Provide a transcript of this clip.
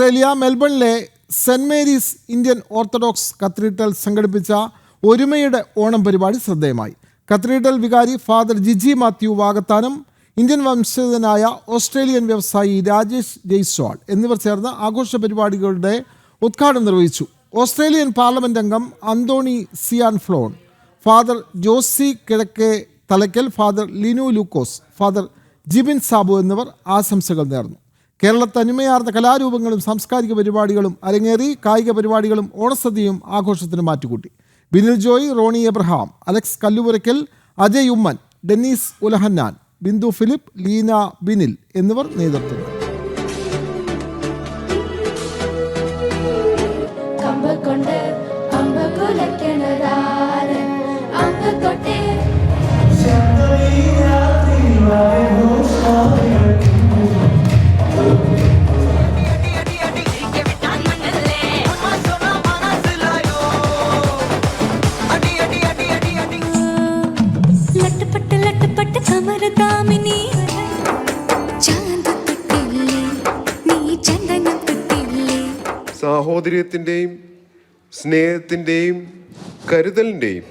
Australia മെൽബണിലെ Saint Mary's Indian Orthodox Cathedral സംഘടിപ്പിച്ച ഒരുമയുടെ ഓണം പരിപാടി ശ്രദ്ധേയമായി. കത്തീഡ്രൽ വികാരി ഫാദർ ജിജി മാത്യു വാകത്താനം ഇന്ത്യൻ വംശജനായ ഓസ്ട്രേലിയൻ വ്യവസായി രാജേഷ് ജയ്സ്വാൾ എന്നിവർ ചേർന്ന് ആഘോഷ പരിപാടികളുടെ ഉദ്ഘാടനം നിർവഹിച്ചു. ഓസ്ട്രേലിയൻ പാർലമെന്റ് അംഗം Anthony Cianflone father Josy Kizhakke Thalakkal father Linu Lukose father Jibin Sabu എന്നിവർ ആശംസകൾ നേർന്നു. കേരള തനിമയാർന്ന കലാരൂപങ്ങളും സാംസ്കാരിക പരിപാടികളും അരങ്ങേറി കായിക പരിപാടികളും ഓണസദ്യയും ആഘോഷത്തിന് മാറ്റുകൂട്ടി. ബിനിൽ ജോയ് റോണി എബ്രഹാം അലക്സ് കല്ലുപുരയ്ക്കൽ അജയ് ഉമ്മൻ ഡെന്നീസ് ഉലഹന്നാൻ ബിന്ദു ഫിലിപ്പ് ലീന ബിനിൽ എന്നിവർ നേതൃത്വം സാഹോദര്യത്തിന്റെയും സ്നേഹത്തിന്റെയും കരുതലിന്റെയും